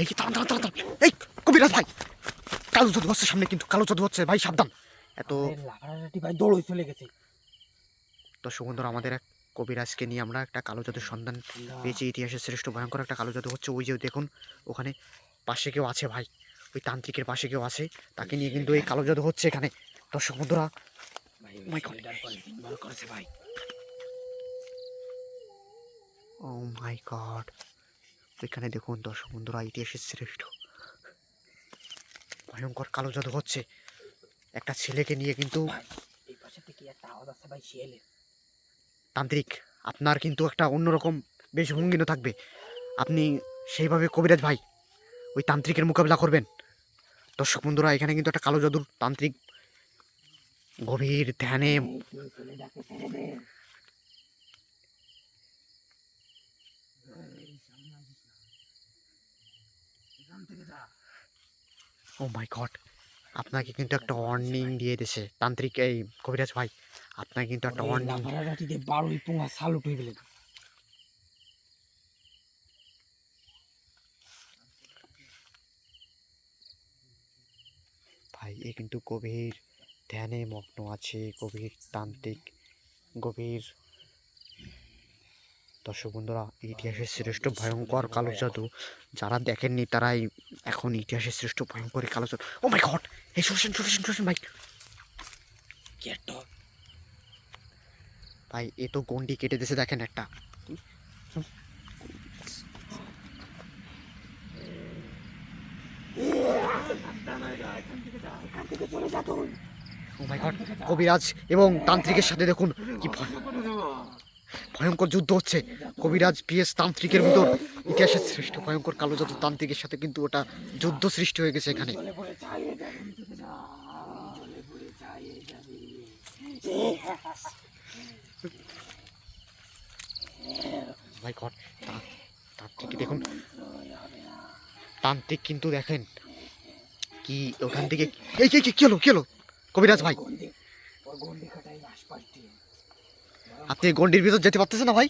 এই কি দাঁড়ান দাঁড়ান। এই কবিরাজ ভাই। কালো জাদু হচ্ছে সামনে কিন্তু কালো জাদু হচ্ছে। ভাই সাবধান। এত লাফালাফি ভাই দৌড় চলে গেছে। দর্শক বন্ধুরা আমাদের এক কবিরাজকে নিয়ে আমরা একটা কালো জাদুর সন্ধান পেয়েছি। ইতিহাসের শ্রেষ্ঠ ভয়ঙ্কর একটা কালো জাদু হচ্ছে। ওই যে দেখুন ওখানে পাশে কেউ আছে ভাই। ওই তান্ত্রিকের পাশে কেউ আছে। তাকে নিয়ে কিন্তু এই কালো জাদু হচ্ছে এখানে। দর্শক বন্ধুরা তিনবার করেছে ভাই। ও মাই গড এখানে দেখুন দর্শক বন্ধুরা ইতিহাসের শ্রেষ্ঠ। ভয়ঙ্কর কালো জাদু হচ্ছে। একটা ছেলেকে নিয়ে কিন্তু তান্ত্রিক আপনার কিন্তু একটা অন্যরকম বেশ ভঙ্গিন থাকবে। আপনি সেইভাবে কবিরাজ ভাই ওই তান্ত্রিকের মোকাবিলা করবেন। দর্শক বন্ধুরা এখানে কিন্তু একটা কালো জাদুর তান্ত্রিক গভীর ধ্যানে এই তুই ছেলেটাকে ছেড়ে দে এই, সামনে আসিস না। এখান থেকে যা। ও মাই গড আপনাকে কিন্তু একটা ওয়ার্নিং দিয়ে দিয়েছে তান্ত্রিক এই কবিরাজ ভাই আপনাকে কিন্তু একটা ওয়ার্নিং লাফালাফিতে বারোই পোঙা সাল উঠে গেলে ভাই এ কিন্তু গভীর ধ্যানে মগ্ন আছে গভীর তান্ত্রিক গভীর দর্শক বন্ধুরা, ইতিহাসের শ্রেষ্ঠ ভয়ঙ্কর কালো জাদু যারা দেখেননি তারাই এখন ইতিহাসের শ্রেষ্ঠ ভয়ঙ্কর কালো জাদু ও মাই গড এই শোষণ শোষণ শোষণ ভাই। ভাই, এ তো গন্ডি কেটে দিয়েছে, দেখেন একটা। ও মাই গড কবিরাজ এবং তান্ত্রিকের সাথে দেখুন, কি ভয়ঙ্কর যুদ্ধ হচ্ছে। কবিরাজ পিএস তান্ত্রিকের ভিতর ইতিহাসের শ্রেষ্ঠ ভয়ঙ্কর কালো তান্ত্রিকের সাথে কিন্তু ওটা যুদ্ধ সৃষ্টি হয়ে গেছে এখানে। মাই গড তান্ত্রিক দেখুন। তান্ত্রিক কিন্তু দেখেন কি ওখান থেকে এই কি কি হলো, কি কবিরাজ ভাই। আপনি গন্ডির ভিতর যেতে পারতেছেন না ভাই?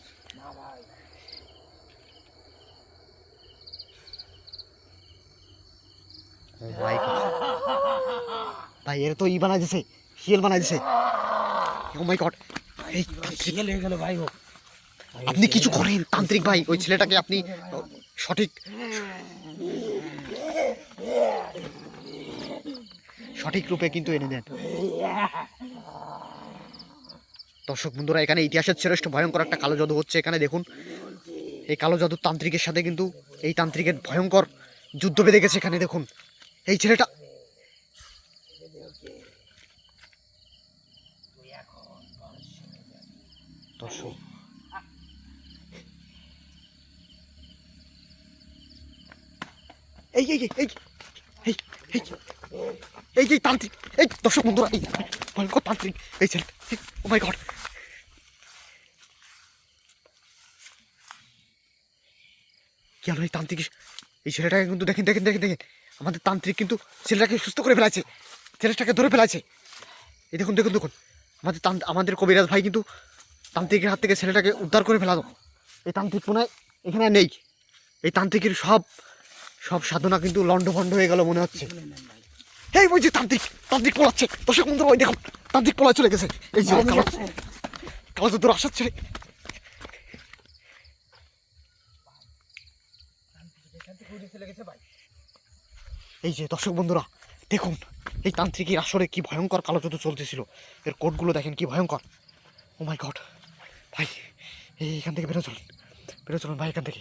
ভাই ও ভাই এর তো ই বানাই দিছে শিয়াল বানাই দিছে ও মাই গড এই হয়ে গেল ভাই ও। আপনি কিছু করেন তান্ত্রিক ভাই ওই ছেলেটাকে আপনি সঠিক সঠিক রূপে কিন্তু এনে দেন। দর্শক বন্ধুরা, এখানে ইতিহাসের শ্রেষ্ঠ ভয়ঙ্কর একটা কালো জাদু হচ্ছে এখানে, দেখুন। এই কালো জাদুর তান্ত্রিকের সাথে কিন্তু এই তান্ত্রিকের ভয়ঙ্কর যুদ্ধ বেঁধে গেছে এখানে, দেখুন। এই ছেলেটা দর্শক। এই এই এই এই এই তান্ত্রিক এই দর্শক বন্ধুরা, এই ভয়ঙ্কর তান্ত্রিক, এই ছেলেটা ও মাই গড। কি এই তান্ত্রিক এই ছেলেটাকে কিন্তু দেখেন দেখেন দেখেন দেখেন। আমাদের তান্ত্রিক কিন্তু ছেলেটাকে সুস্থ করে ফেলাছে। ছেলেটাকে ধরে ফেলাছে। এই দেখুন দেখুন দেখুন। আমাদের তান- আমাদের কবিরাজ ভাই কিন্তু তান্ত্রিকের হাত থেকে ছেলেটাকে উদ্ধার করে ফেলালো। এই তান্ত্রিক পুনায় এখানে নেই। এই তান্ত্রিকের সব সব সাধনা কিন্তু লন্ডভন্ড হয়ে গেল মনে হচ্ছে। এই ওই যে তান্ত্রিক তান্ত্রিক পলাচ্ছে। দর্শক বন্ধুরা ওই দেখুন তান্ত্রিক পলায় চলে গেছে। এই যে কালো কালো তো তোর আসার ছেলে চলে গেছে ভাই এই যে দর্শক বন্ধুরা, দেখুন, এই তান্ত্রিকের আসরে কি ভয়ঙ্কর কালো জাদু চলতেছিল। এর কোটগুলো দেখেন, কি ভয়ঙ্কর। ও মাই গড ভাই, এই এখান থেকে বেরো চলুন বেরো চলুন ভাই, এখান থেকে।